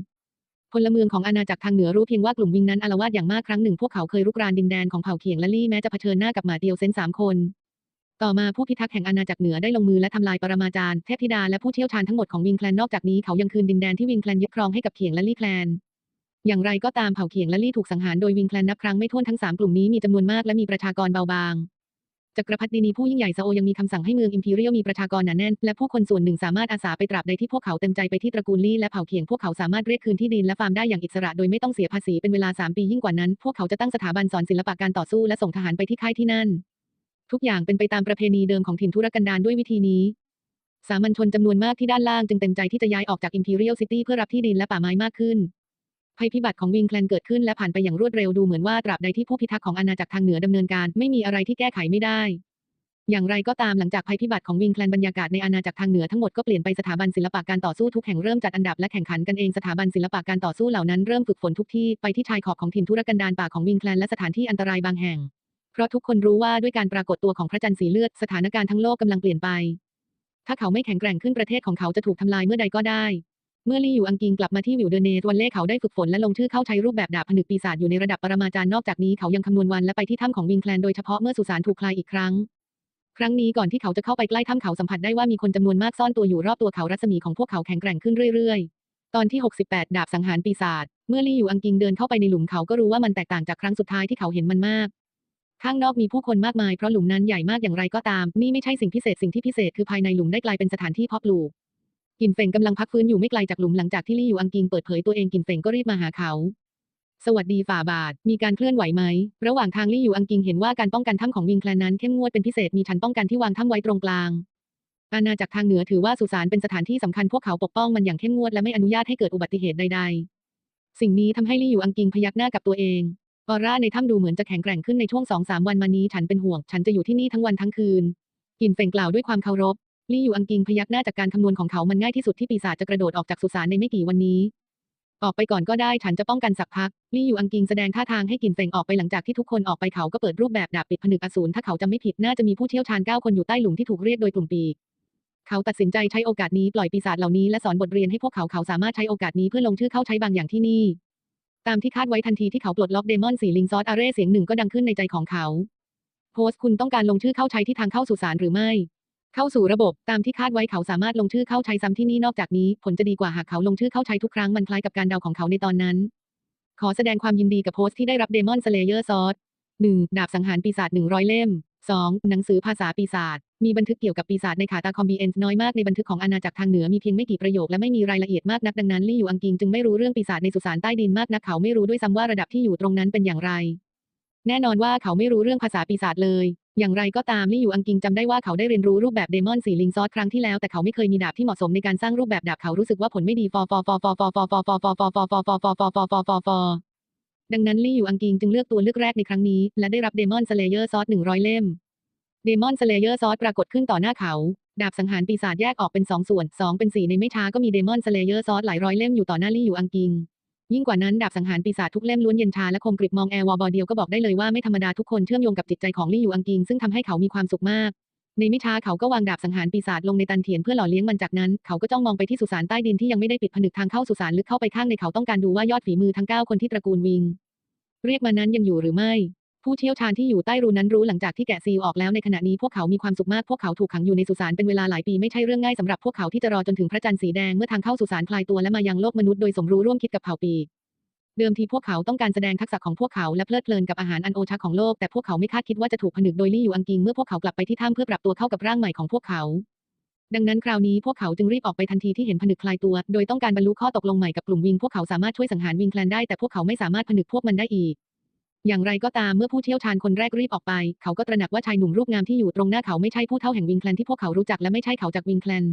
พลเมืองของอาณาจักรทางเหนือรู้เพียงว่ากลุ่มวิงนั้นอาละวาดอย่างมากครั้งหนึ่งพวกเขาเคยรุกรานดินแดนของเผ่าเขียงและลี่แม้จะเผชิญหน้ากับหมาเตียวเซนสามคน ต่อมาผู้พิทักษ์แห่งอาณาจักรเหนือได้ลงมือและทำลายปรมาจารย์เทพธิดาและผู้เชี่ยวชาญทั้งหมดของวิงแคลนนอกจากนี้เขายังคืนดินแดนที่วิงแคลนยึดครองให้กับเขียงและลี่แคลน อย่างไรก็ตามเผ่าเขียงและลี่ถูกสังหารโดยวิงแคลนนับครั้งไม่ถ้วนทั้งสามกลุ่มนี้มีจำนวนมากและมีประชากรเบาบางจักรพรรดินีผู้ยิ่งใหญ่ซาโอยังมีคำสั่งให้เมืองอิมพีเรียลมีประชากรหนาแน่น และผู้คนส่วนหนึ่งสามารถอาสาไปตราบใดที่พวกเขาเต็มใจไปที่ตระกูลลี่และเผ่าเขียงพวกเขาสามารถเรียกคืนที่ดินและฟาร์มได้อย่างอิสระโดยไม่ต้องเสียภาษีเป็นเวลา 3 ปียิ่งกว่านั้น พวกเขาจะตั้งสถาบันสอนศิลปะการต่อสู้และส่งทหารไปที่ค่ายที่นั่น ทุกอย่างเป็นไปตามประเพณีเดิมของถิ่นทุรกันดารด้วยวิธีนี้ สามัญชนจำนวนมากที่ด้านล่างจึงเต็มใจที่จะย้ายออกจาก Imperial City เพื่อรับที่ดินและป่าไม้มากขึ้น ภัยพิบัติของวิงแคลนเกิดขึ้นและผ่านไปอย่างรวดเร็วดูเหมือนว่าตราบใดที่ผู้พิทักษ์ของอาณาจักรทางเหนือดำเนินการไม่มีอะไรที่แก้ไขไม่ได้ อย่างไรก็ตามหลังจากภัยพิบัติของวิงแคลนบรรยากาศในอาณาจักรทางเหนือทั้งหมดก็เปลี่ยนไปสถาบันศิลปะการต่อสู้ทุกแห่งเริ่มจัดอันดับและแข่งขันกันเองสถาบันศิลปะการต่อสู้เหล่านั้นเริ่มฝึกฝนทุกที่ไปที่ชายขอบของถิ่นทุรกันดารป่าของวิงแคลนและสถานที่อันตรายบางแห่ง เพราะทุกคนรู้ว่าด้วยการปรากฏตัวของพระจันทร์สีเลือดสถานการณ์ทั้งโลกกำลังเปลี่ยนไป ถ้าเขาไม่แข็งแกร่งขึ้นประเทศของเขาจะถูกทำลายเมื่อใดก็ได้ เมื่อลี่อยู่อังกิงกลับมาที่วิวเดเนตวันเล่เขาได้ฝึกฝนและลงชื่อเข้าใช้รูปแบบดาบผนึกปีศาจอยู่ในระดับปรมาจารย์นอกจากนี้เขายังคำนวณวันและไปที่ถ้ำของวิงแคลนโดยเฉพาะเมื่อสุสานถูกคลายอีกครั้ง ครั้งนี้ก่อนที่เขาจะเข้าไปใกล้ถ้ำเขาสัมผัสได้ว่ามีคนจำนวนมากซ่อนตัวอยู่รอบตัวเขารัศมีของพวกเขาแข็งแกร่งขึ้นเรื่อยๆ ตอนที่ 68 ดาบสังหารปีศาจเมื่อลี่อยู่อังกิงเดินเข้าไปในหลุมเขาก็รู้ว่ามันแตกต่างจากครั้งสุดท้ายที่เขาเห็นมันมากข้างนอกมีผู้คนมากมายเพราะหลุมนั้นใหญ่มากอย่างไรก็ตาม นี่ไม่ใช่สิ่งพิเศษสิ่งที่พิเศษคือภายในหลุมได้กลายเป็นสถานที่เพาะปลูก กินเฟงกำลังพักฟื้นอยู่ไม่ไกลจากหลุมหลังจากที่ลี่อยู่อังกิงเปิดเผยตัวเองกินเฟงก็รีบมาหาเขา สวัสดีฝ่าบาท มีการเคลื่อนไหวไหม ระหว่างทางลี่อยู่อังกิงเห็นว่าการป้องกันถ้ำของวิงแคลนนั้นเข้มงวดเป็นพิเศษมีชั้นป้องกันที่วางถ้ำไว้ตรงกลาง อาณาจักรทางเหนือถือว่าสุสานเป็นสถานที่สำคัญพวกเขาปกป้องมันอย่างเข้มงวดและไม่อนุญาตให้เกิดอุบัติเหตุใด ๆ สิ่งนี้ทำให้ลี่อยู่อังกิงพยักหน้ากับตัวเองออร่าในถ้ำดูเหมือนจะแข็งแกร่งขึ้นในช่วงสองสามวันมานี้ฉันเป็นห่วง ฉันจะอยู่ที่นี่ทั้งวันทั้งคืนกินเฟงกล่าวด้วยความเคารพ ลี่อยู่อังกิงพยักหน้าจากการคำนวณของเขามันง่ายที่สุดที่ปีศาจจะกระโดดออกจากสุสานในไม่กี่วันนี้ ออกไปก่อนก็ได้ฉันจะป้องกันสักพัก ลี่อยู่อังกิงแสดงท่าทางให้กินเฟงออกไปหลังจากที่ทุกคนออกไปเขาก็เปิดรูปแบบดาบปิดผนึกอสูรถ้าเขาจำไม่ผิดน่าจะมีผู้เชี่ยวชาญเก้าคนอยู่ใต้หลุมที่ถูกเรียกโดยกลุ่มปีกเขาตัดสินใจใช้โอกาสนี้ปล่อยปีศาจเหล่านี้และสอนบทเรียนให้พวกเขาเขาสามารถใช้โอกาสนี้เพื่อลงชื่อเข้าใช้บางอย่างที่นี่ ตามที่คาดไว้ทันทีที่เขาปลดล็อกเดมอนสีลิงซอสอาเร่เสียงหนึ่งก็ดังขึ้นในใจของเขา โพสต์คุณต้องการลงชื่อเข้าใช้ที่ทางเข้าสู่ศาลหรือไม่ เข้าสู่ระบบตามที่คาดไว้เขาสามารถลงชื่อเข้าใช้ซ้ำที่นี่นอกจากนี้ ผลจะดีกว่าหากเขาลงชื่อเข้าใช้ทุกครั้งมันคล้ายกับการเดาของเขาในตอนนั้น ขอแสดงความยินดีกับโพสต์ที่ได้รับเดมอนสเลเยอร์ซอสหนึ่งดาบสังหารปีศาจหนึ่งร้อยเล่มสองหนังสือภาษาปีศาจมีบันทึกเกี่ยวกับปีศาจในขาตาคอมบีเอนน้อยมากในบันทึกของอาณาจักรทางเหนือมีเพียงไม่กี่ประโยคและไม่มีรายละเอียดมากนักดังนั้นลี่อยู่อังกิงจึงไม่รู้เรื่องปีศาจในสุสานใต้ดินมากนักเขาไม่รู้ด้วยซ้ำว่าระดับที่อยู่ตรงนั้นเป็นอย่างไร แน่นอนว่าเขาไม่รู้เรื่องภาษาปีศาจเลย อย่างไรก็ตามลี่อยู่อังกิงจำได้ว่าเขาได้เรียนรู้รูปแบบเดมอนสีลิงซอสครั้งที่แล้วแต่เขาไม่เคยมีดาบที่เหมาะสมในการสร้างรูปแบบดาบเขารู้สึกว่าผลไม่ดีฟอฟอฟอฟอฟอฟอฟอฟอฟอฟอฟอฟอฟอฟอฟอฟอฟอฟอฟอดังนั้นลี่อยู่อังกิงจึงเลือกตัวเลือกแรกในครั้งนี้ และได้รับเดมอนสเลเยอร์ซอสหนึ่งร้อยเล่มเดมอนสเลเยอร์ซอสปรากฏขึ้นต่อหน้าเขา ดาบสังหารปีศาจแยกออกเป็นสองส่วนสองเป็นสี่ในไม่ช้าก็มีเดมอนสเลเยอร์ซอสหลายร้อยเล่มอยู่ต่อหน้าลี่อยู่อังกิง ยิ่งกว่านั้นดาบสังหารปีศาจทุกเล่มล้วนเย็นชาและคมกริบมองแอร์วอลบอเดียวก็บอกได้เลยว่าไม่ธรรมดาทุกคนเชื่อมโยงกับจิตใจของลี่อยู่อังกิงซึ่งทำให้เขามีความสุขมาก ในไม่ช้าเขาก็วางดาบสังหารปีศาจลงในตันเถียนเพื่อหล่อเลี้ยงมันจากนั้น เขาก็จ้องมองไปที่สุสานใต้ดินที่ยังไม่ได้ปิดผนึกทางเข้าสุสานลึกเข้าไปข้างในเขาต้องการดูว่ายอดฝีมือทั้งเก้าคนที่ตระกูลวิงเรียกมานั้นยังอยู่หรือไม่ ผู้เชี่ยวชาญที่อยู่ใต้รูนั้นรู้หลังจากที่แกะซีลออกแล้วในขณะนี้พวกเขามีความสุขมากพวกเขาถูกขังอยู่ในสุสานเป็นเวลาหลายปีไม่ใช่เรื่องง่ายสำหรับพวกเขาที่จะรอจนถึงพระจันทร์สีแดงเมื่อทางเข้าสุสานคลายตัวและมายังโลกมนุษย์โดยสมรู้ร่วมคิดกับเผ่าปีเดิมทีพวกเขาต้องการแสดงทักษะของพวกเขาและเพลิดเพลินกับอาหารอันโอชะของโลกแต่พวกเขาไม่คาดคิดว่าจะถูกผนึกโดยลี่อยู่อังกิงเมื่อพวกเขากลับไปที่ถ้ำเพื่อปรับตัวเข้ากับร่างใหม่ของพวกเขา ดังนั้นคราวนี้พวกเขาจึงรีบออกไปทันทีที่เห็นผนึกคลายตัว โดยต้องการบรรลุข้อตกลงใหม่กับกลุ่มวิงพวกเขาสามารถช่วยสังหารวิงแคลนได้แต่พวกเขาไม่สามารถผนึกพวกมันได้อีก อย่างไรก็ตามเมื่อผู้เชี่ยวชาญคนแรกรีบออกไป เขาก็ตระหนักว่าชายหนุ่มรูปงามที่อยู่ตรงหน้าเขาไม่ใช่ผู้เท่าแห่งวิงแคลนที่พวกเขารู้จักและไม่ใช่เขาจากวิงแคลน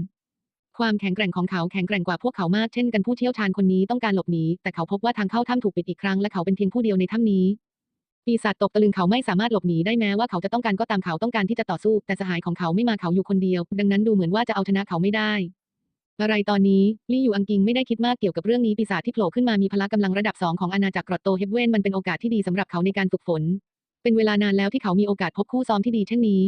ความแข็งแกร่งของเขาแข็งแกร่งกว่าพวกเขามากเช่นกันผู้เชี่ยวชาญคนนี้ต้องการหลบหนีแต่เขาพบว่าทางเข้าถ้ำถูกปิดอีกครั้งและเขาเป็นเพียงผู้เดียวในถ้ำนี้ ปีศาจตกตะลึงเขาไม่สามารถหลบหนีได้แม้ว่าเขาจะต้องการก็ตามเขาต้องการที่จะต่อสู้ แต่สหายของเขาไม่มาเขาอยู่คนเดียว ดังนั้นดูเหมือนว่าจะเอาชนะเขาไม่ได้ อะไรตอนนี้ลี่อยู่อังกิงไม่ได้คิดมากเกี่ยวกับเรื่องนี้ปีศาจที่โผล่ขึ้นมามีพละกำลังระดับสองของอาณาจักรกรอตโตเฮบเวนมันเป็นโอกาสที่ดีสำหรับเขาในการฝึกฝน เป็นเวลานานแล้วที่เขามีโอกาสพบคู่ซ้อมที่ดีเช่นนี้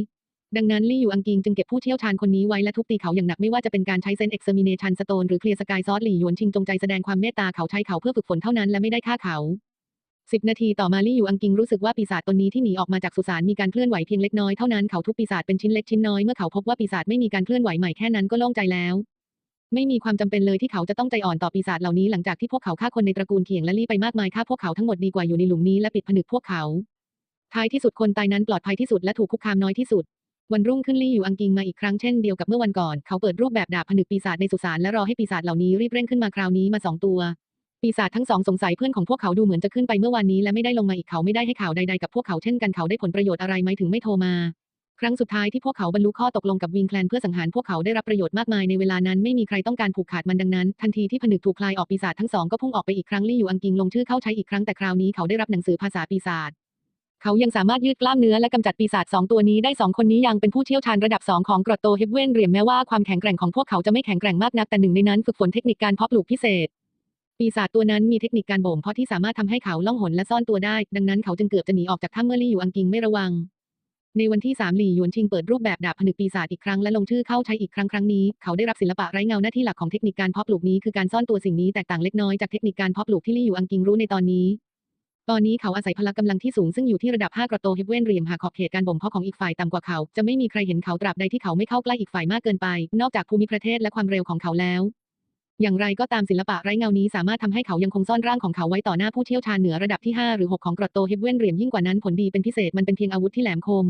ดังนั้นลี่อยู่อังกิงจึงเก็บผู้เชี่ยวชาญคนนี้ไว้และทุบตีเขาอย่างหนักไม่ว่าจะเป็นการใช้เซนเอ็กซ์มิเนชันสโตนหรือเคลียร์สกายซอสหลี่หยวนชิงจงใจแสดงความเมตตาเขาใช้เขาเพื่อฝึกฝนเท่านั้นและไม่ได้ฆ่าเขาสิบนาทีต่อมาลี่อยู่อังกิงรู้สึกว่าปีศาจตนนี้ที่หนีออกมาจากสุสานมีการเคลื่อนไหวเพียงเล็กน้อยเท่านั้นเขาทุบปีศาจเป็นชิ้นเล็กชิ้นน้อยเมื่อเขาพบว่าปีศาจไม่มีการเคลื่อนไหวใหม่แค่นั้นก็โล่งใจแล้ว ไม่มีความจำเป็นเลยที่เขาจะต้องใจอ่อนต่อปีศาจเหล่านี้หลังจากที่พวกเขาฆ่าคนในตระกูลเขียงและลี่ไปมากมายฆ่าพวกเขาทั้งหมดดีกว่าอยู่ในหลุมนี้และปิดผนึกพวกเขา ท้ายที่สุดคนตายนั้นปลอดภัยที่สุดและถูกคุกคามน้อยที่สุด วันรุ่งขึ้นลี่อยู่อังกิงมาอีกครั้งเช่นเดียวกับเมื่อวันก่อน เขาเปิดรูปแบบดาบผนึกปีศาจในสุสานและรอให้ปีศาจเหล่านี้รีบเร่งขึ้นมาคราวนี้มาสองตัว ปีศาจทั้งสองสงสัยเพื่อนของพวกเขาดูเหมือนจะขึ้นไปเมื่อวานนี้และไม่ได้ลงมาอีกเขาไม่ได้ให้ข่าวใดๆกับพวกเขาเช่นกันเขาได้ผลประโยชน์อะไรไหมถึงไม่โทรมา ครั้งสุดท้ายที่พวกเขาบรรลุข้อตกลงกับวิงแคลนเพื่อสังหารพวกเขาได้รับประโยชน์มากมายในเวลานั้นไม่มีใครต้องการผูกขาดมันดังนั้น ทันทีที่ผนึกถูกคลายออกปีศาจทั้งสองก็พุ่งออกไปอีกครั้งลี่อยู่อังกิงลงชื่อเข้าใช้อีกครั้งแต่คราวนี้เขาได้รับหนังสือภาษาปีศาจเขายังสามารถยืดกล้ามเนื้อและกำจัดปีศาจสองตัวนี้ได้สองคนนี้ยังเป็นผู้เชี่ยวชาญระดับสองของกรอตโตเฮบเวนเรียมแม้ว่าความแข็งแกร่งของพวกเขาจะไม่แข็งแกร่งมากนักแต่หนึ่งในนั้นฝึกฝนเทคนิคการเพาะปลูกพิเศษปีศาจตัวนั้นมีเทคนิคการบ่มเพาะที่สามารถทำให้เขาล่องหนและซ่อนตัวได้ ดังนั้นเขาจึงเกือบจะหนีออกจากถ้ำเมื่อลี่อยู่อังกิงไม่ระวัง ในวันที่ 3 หลี่หยวนชิงเปิดรูปแบบดาบผนึกปีศาจอีกครั้งและลงชื่อเข้าใช้อีกครั้งครั้งนี้ เขาได้รับศิลปะไร้เงาหน้าที่หลักของเทคนิคการเพาะปลูกนี้คือการซ่อนตัวสิ่งนี้แตกต่างเล็กน้อยจากเทคนิคการเพาะปลูกที่ลี่อยู่อังกิงรู้ในตอนนี้ ตอนนี้เขาอาศัยพละกำลังที่สูงซึ่งอยู่ที่ระดับ 5 กระโตเฮบเวนเรียมหากขอบเขตการบ่มเพาะของอีกฝ่ายต่ำกว่าเขา จะไม่มีใครเห็นเขาตราบใดที่เขาไม่เข้าใกล้อีกฝ่ายมากเกินไป นอกจากภูมิประเทศและความเร็วของเขาแล้ว อย่างไรก็ตามศิลปะไร้เงานี้สามารถทำให้เขายังคงซ่อนร่างของเขาไว้ต่อหน้าผู้เชี่ยวชาญเหนือระดับที่ 5 หรือ 6 ของกรอตโตเฮบเวนเหรียมยิ่งกว่านั้นผลดีเป็นพิเศษมันเป็นเพียงอาวุธที่แหลมคม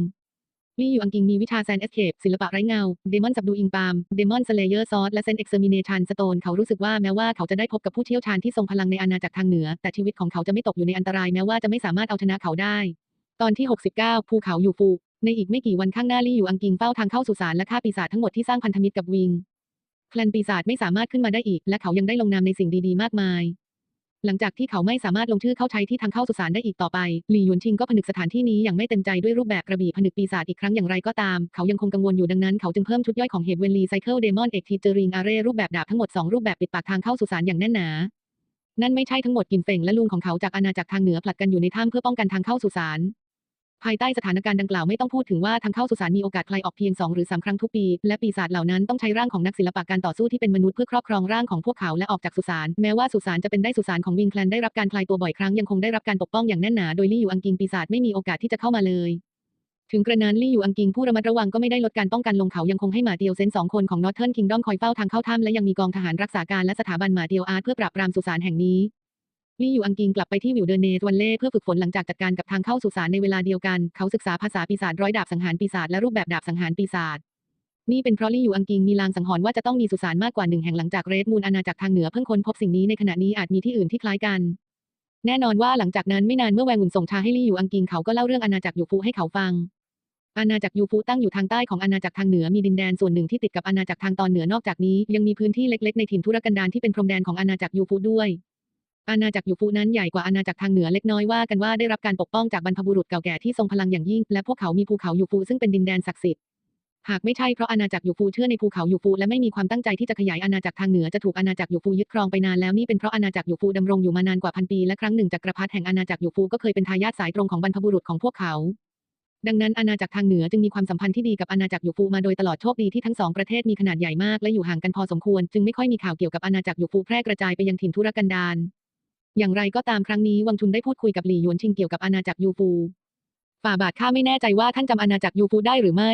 ลี่อยู่อังกิงมีวิชาแซนเอสเคปศิลปะไร้เงา เดมอนสับดูอิงปาม เดมอนสเลเยอร์ซอสและเซนเอ็กซ์มิเนชันสโตนเขารู้สึกว่าแม้ว่าเขาจะได้พบกับผู้เชี่ยวชาญที่ทรงพลังในอาณาจักรทางเหนือ แต่ชีวิตของเขาจะไม่ตกอยู่ในอันตรายแม้ว่าจะไม่สามารถเอาชนะเขาได้ ตอนที่ 69 ภูเขาอยู่ฟู ในอีกไม่กี่วันข้างหน้าลี่อยู่อังกิงเฝ้าทางเข้าสุสานและฆ่าปีศาจทั้งหมดที่สร้างพันธมิตรกับวิง แคลนปีศาจไม่สามารถขึ้นมาได้อีก และเขายังได้ลงนามในสิ่งดีๆ มากมาย หลังจากที่เขาไม่สามารถลงชื่อเข้าใช้ที่ทางเข้าสุสานได้อีกต่อไป หลี่หยวนชิงก็ผนึกสถานที่นี้อย่างไม่เต็มใจด้วยรูปแบบกระบี่ผนึกปีศาจอีกครั้งอย่างไรก็ตาม เขายังคงกังวลอยู่ดังนั้นเขาจึงเพิ่มชุดย่อยของเฮดเวนลีไซเคิลเดมอนเอกทีเจอริงอาเรรูปแบบดาบทั้งหมด2รูปแบบปิดปากทางเข้าสุสานอย่างแน่นหนานั่นไม่ใช่ทั้งหมดกินเฟ่งและลุงของเขาจากอาณาจักรทางเหนือผลัดกันอยู่ในถ้ำเพื่อป้องกันทางเข้าสุสาน ภายใต้สถานการณ์ดังกล่าวไม่ต้องพูดถึงว่าทางเข้าสุสานมีโอกาสคลายออกเพียง 2 หรือ 3 ครั้งทุกปี และปีศาจเหล่านั้นต้องใช้ร่างของนักศิลปะการต่อสู้ที่เป็นมนุษย์เพื่อครอบครองร่างของพวกเขาและออกจากสุสานแม้ว่าสุสานจะเป็นได้สุสานของวิงแคลนได้รับการคลายตัวบ่อยครั้งยังคงได้รับการปกป้องอย่างแน่นหนาโดยลี่อยู่อังกิงปีศาจไม่มีโอกาสที่จะเข้ามาเลยถึงกระนั้นลี่อยู่อังกิงผู้ระมัดระวังก็ไม่ได้ลดการป้องกันลงเขายังคงให้หมาเตียวเซนสองคนของนอร์เทิร์นคิงดอมคอยเฝ้าทางเข้าถ้ำและยังมีกองทหารรักษาการและสถาบันหมาเตียวอาร์ตเพื่อปราบปรามสุสานแห่งนี้ ลี่อยู่อังกิงกลับไปที่วิวเดอร์เนสวันเล่เพื่อฝึกฝนหลังจากจัดการกับทางเข้าสุสานในเวลาเดียวกัน เขาศึกษาภาษาปีศาจร้อยดาบสังหารปีศาจและรูปแบบดาบสังหารปีศาจนี่เป็นเพราะลี่อยู่อังกิงมีลางสังหรณ์ว่าจะต้องมีสุสานมากกว่าหนึ่งแห่งหลังจากเรดมูลอาณาจักรทางเหนือเพิ่งค้นพบสิ่งนี้ในขณะนี้อาจมีที่อื่นที่คล้ายกัน แน่นอนว่าหลังจากนั้นไม่นานเมื่อแวงหุ่นส่งชาให้ลี่อยู่อังกิงเขาก็เล่าเรื่องอาณาจักรยูฟูให้เขาฟัง อาณาจักรยูฟูตั้งอยู่ทางใต้ของอาณาจักรทางเหนือมีดินแดนส่วนหนึ่งที่ติดกับอาณาจักรทางตอนเหนือนอกจากนี้ ยังมีพื้นที่เล็กๆในถิ่นทุรกันดารที่เป็นพรมแดนของอาณาจักรยูฟูด้วย อาณาจักรยูฟูนั้นใหญ่กว่าอาณาจักรทางเหนือเล็กน้อยว่ากันว่าได้รับการปกป้องจากบรรพบุรุษเก่าแก่ที่ทรงพลังอย่างยิ่ง และพวกเขามีภูเขายูฟูซึ่งเป็นดินแดนศักดิ์สิทธิ์หากไม่ใช่เพราะอาณาจักรยูฟูเชื่อในภูเขายูฟูและไม่มีความตั้งใจที่จะขยายอาณาจักรทางเหนือจะถูกอาณาจักรยูฟูยึดครองไปนานแล้วนี่เป็นเพราะอาณาจักรยูฟูดำรงอยู่มานานกว่าพันปีและครั้งหนึ่งจักรพรรดิแห่งอาณาจักรยูฟูก็เคยเป็นทายาทสายตรงของบรรพบุรุษของพวกเขา ดังนั้นอาณาจักรทางเหนือจึงมีความสัมพันธ์ที่ดีกับอาณาจักรยูฟูมาโดยตลอดโชคดีที่ทั้งสองประเทศมีขนาดใหญ่มากและอยู่ห่างกันพอสมควร จึงไม่ค่อยมีข่าวเกี่ยวกับอาณาจักรยูฟูแพร่กระจายไปยังถิ่นทุรกันดาร อย่างไรก็ตามครั้งนี้วังชุนได้พูดคุยกับหลี่หยวนชิงเกี่ยวกับอาณาจักรยูฟูฝ่าบาทข้าไม่แน่ใจว่าท่านจำอาณาจักรยูฟูได้หรือไม่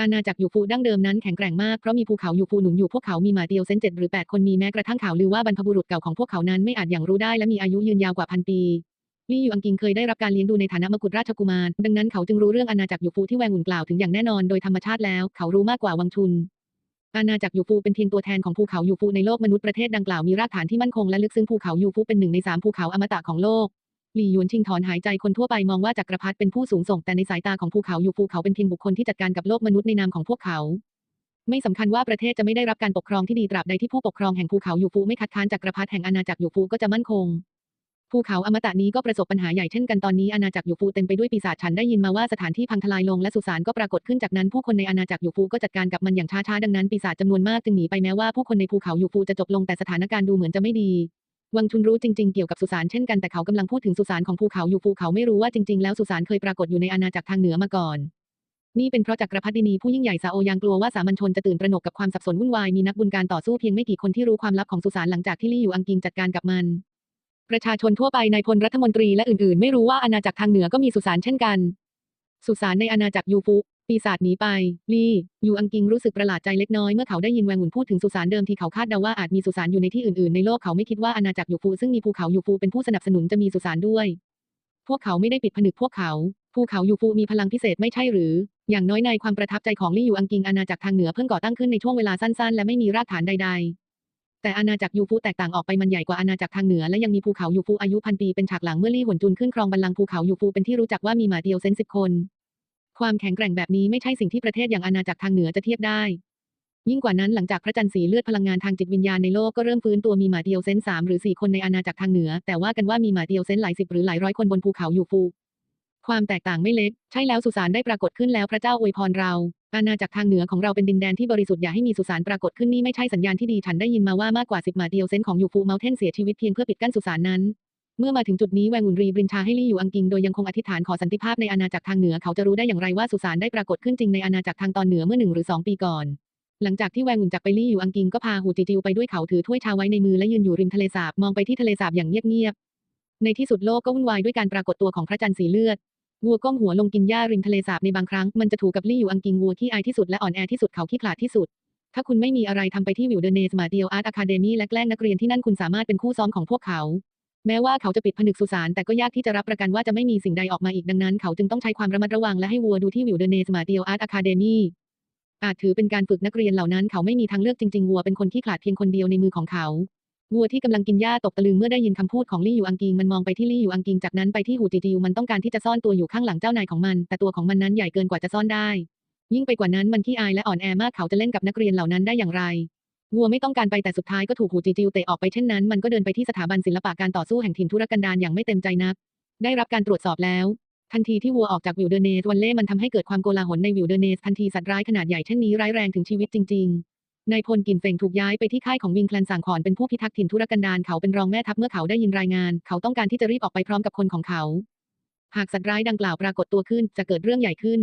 อาณาจักรยูฟูดั้งเดิมนั้นแข็งแกร่งมากเพราะมีภูเขายูฟูหนุนอยู่พวกเขามีหมาเดียวเซนเจ็ดหรือแปดคนมีแม้กระทั่งข่าวลือว่าบรรพบุรุษเก่าของพวกเขานั้นไม่อาจอย่างรู้ได้และมีอายุยืนยาวกว่าพันปีลี่อยู่อังกิงเคยได้รับการเลี้ยงดูในฐานะมกุฎราชกุมาร ดังนั้นเขาจึงรู้เรื่องอาณาจักรยูฟูที่แวงหุ่นกล่าวถึงอย่างแน่นอนโดยธรรมชาติแล้ว เขารู้มากกว่าวังชุน อาณาจักรยูฟูเป็นเพียงตัวแทนของภูเขายูฟูในโลกมนุษย์ประเทศดังกล่าวมีรากฐานที่มั่นคงและลึกซึ้งภูเขายูฟูเป็นหนึ่งในสามภูเขาอมตะของโลกหลี่หยวนชิงถอนหายใจคนทั่วไปมองว่าจักรพรรดิเป็นผู้สูงส่งแต่ในสายตาของภูเขายูฟูเขาเป็นเพียงบุคคลที่จัดการกับโลกมนุษย์ในนามของพวกเขา ไม่สำคัญว่าประเทศจะไม่ได้รับการปกครองที่ดีตราบใดที่ผู้ปกครองแห่งภูเขายูฟูไม่คัดค้านจักรพรรดิแห่งอาณาจักรยูฟูก็จะมั่นคง ภูเขาอมตะนี้ก็ประสบปัญหาใหญ่เช่นกันตอนนี้อาณาจักรยูฟูเต็มไปด้วยปีศาจฉันได้ยินมาว่าสถานที่พังทลายลงและสุสานก็ปรากฏขึ้นจากนั้นผู้คนในอาณาจักรยูฟูก็จัดการกับมันอย่างช้าๆดังนั้นปีศาจจำนวนมากจึงหนีไปแม้ว่าผู้คนในภูเขายูฟูจะจบลงแต่สถานการณ์ดูเหมือนจะไม่ดีวังชุนรู้จริงๆเกี่ยวกับสุสานเช่นกันแต่เขากำลังพูดถึงสุสานของภูเขายูฟูเขาไม่รู้ว่าจริงๆแล้วสุสานเคยปรากฏอยู่ในอาณาจักรทางเหนือมาก่อน นี่เป็นเพราะจักรพรรดินีผู้ยิ่งใหญ่ซาโอยังกลัวว่าสามัญชนจะตื่นตระหนกกับความสับสนวุ่นวายมีนักบุญการต่อสู้เพียงไม่กี่คนที่รู้ความลับของสุสานหลังจากที่ลี่อยู่อังกิงจัดการกับมัน ประชาชนทั่วไปนายพลรัฐมนตรีและอื่นๆ ไม่รู้ว่าอาณาจักรทางเหนือก็มีสุสานเช่นกัน สุสานในอาณาจักรยูฟุปีศาจหนีไป ลี่ยูอังกิงรู้สึกประหลาดใจเล็กน้อยเมื่อเขาได้ยินแวงหมุนพูดถึงสุสานเดิมที่เขาคาดเดาว่าอาจมีสุสานอยู่ในที่อื่นๆ ในโลกเขาไม่คิดว่าอาณาจักรยูฟูซึ่งมีภูเขายูฟูเป็นผู้สนับสนุนจะมีสุสานด้วย พวกเขาไม่ได้ปิดผนึกพวกเขา ภูเขายูฟูมีพลังพิเศษไม่ใช่หรือ อย่างน้อยในความประทับใจของลี่ยูอังกิงอาณาจักรทางเหนือเพิ่งก่อตั้งขึ้นในช่วงเวลาสั้นๆ และไม่มีรากฐานใด ๆ แต่อาณาจักรยูฟูแตกต่างออกไปมันใหญ่กว่าอาณาจักรทางเหนือและยังมีภูเขายูฟูอายุพันปีเป็นฉากหลังเมื่อลี่หวนจุนขึ้นครองบัลลังก์ภูเขายูฟูเป็นที่รู้จักว่ามีหมาเดียวเซนสิบคน ความแข็งแกร่งแบบนี้ไม่ใช่สิ่งที่ประเทศอย่างอาณาจักรทางเหนือจะเทียบได้ ยิ่งกว่านั้นหลังจากพระจันทร์สีเลือดพลังงานทางจิตวิญญาณในโลกก็เริ่มฟื้นตัวมีหมาเดียวเซนสามหรือสี่คนในอาณาจักรทางเหนือ แต่ว่ากันว่ามีหมาเดียวเซนหลายสิบหรือหลายร้อยคนบนภูเขายูฟู ความแตกต่างไม่เล็ก ใช่แล้วสุสานได้ปรากฏขึ้นแล้วพระเจ้าอวยพรเรา อาณาจักรทางเหนือของเราเป็นดินแดนที่บริสุทธิ์อย่าให้มีสุสานปรากฏขึ้นนี่ไม่ใช่สัญญาณที่ดีฉันได้ยินมาว่ามากกว่าสิบหมาเดียวเซนของยูฟูเมลเทนเสียชีวิตเพียงเพื่อปิดกั้นสุสานนั้น เมื่อมาถึงจุดนี้แวงอุนรีบรินชาให้ลี่อยู่อังกิงโดยยังคงอธิษฐานขอสันติภาพในอาณาจักรทางเหนือเขาจะรู้ได้อย่างไรว่าสุสานได้ปรากฏขึ้นจริงในอาณาจักรทางตอนเหนือเมื่อหนึ่งหรือสองปีก่อนหลังจากที่แวงอุนจากไปลี่อยู่อังกิงก็พาหูจิจิวไปด้วยเขาถือถ้วยชาไว้ในมือและยืนอยู่ริมทะเลสาบมองไปที่ทะเลสาบอย่างเงียบๆ ในที่สุดโลกก็วุ่นวายด้วยการปรากฏตัวของพระจันทร์สีเลือด วัวก้มหัวลงกินหญ้าริมทะเลสาบในบางครั้งมันจะถูกกับลี่อยู่อังกิงวัวที่อายที่สุดและอ่อนแอที่สุดเขาขี้ขลาดที่สุด ถ้าคุณไม่มีอะไรทำไปที่วิวเดเนสมาเดียวอาร์ตอะคาเดมีและแกล้งนักเรียนที่นั่นคุณสามารถเป็นคู่ซ้อมของพวกเขา แม้ว่าเขาจะปิดผนึกสุสานแต่ก็ยากที่จะรับประกันว่าจะไม่มีสิ่งใดออกมาอีกดังนั้น เขาจึงต้องใช้ความระมัดระวังและให้วัวดูที่วิวเดเนสมาเดียวอาร์ตอะคาเดมีอาจถือเป็นการฝึกนักเรียนเหล่านั้นเขาไม่มีทางเลือกจริงๆวัวเป็นคนที่ขลาดเพียงคนเดียวในมือของเขา วัวที่กำลังกินหญ้าตกตะลึงเมื่อได้ยินคำพูดของลี่อยู่อังกิงมันมองไปที่ลี่อยู่อังกิงจากนั้นไปที่หูจิจิวมันต้องการที่จะซ่อนตัวอยู่ข้างหลังเจ้านายของมัน แต่ตัวของมันนั้นใหญ่เกินกว่าจะซ่อนได้ ยิ่งไปกว่านั้นมันขี้อายและอ่อนแอมากเขาจะเล่นกับนักเรียนเหล่านั้นได้อย่างไรวัวไม่ต้องการไปแต่สุดท้ายก็ถูกหูจิจิวเตะออกไปเช่นนั้นมันก็เดินไปที่สถาบันศิลปะการต่อสู้แห่งถิ่นทุรกันดารอย่างไม่เต็มใจนัก ได้รับการตรวจสอบแล้ว ทันทีที่วัวออกจากวิวเดเนสวันเล่มันทำให้เกิดความโกลาหลในวิวเดเนสทันทีสัตว์ร้ายขนาดใหญ่เช่นนี้ร้ายแรงถึงชีวิตจริง ๆ นายพลกินเฟงถูกย้ายไปที่ค่ายของวิงแคลนสังขอนเป็นผู้พิทักษ์ถิ่นทุรกันดารเขาเป็นรองแม่ทัพเมื่อเขาได้ยินรายงาน เขาต้องการที่จะรีบออกไปพร้อมกับคนของเขา หากสัตว์ร้ายดังกล่าวปรากฏตัวขึ้นจะเกิดเรื่องใหญ่ขึ้น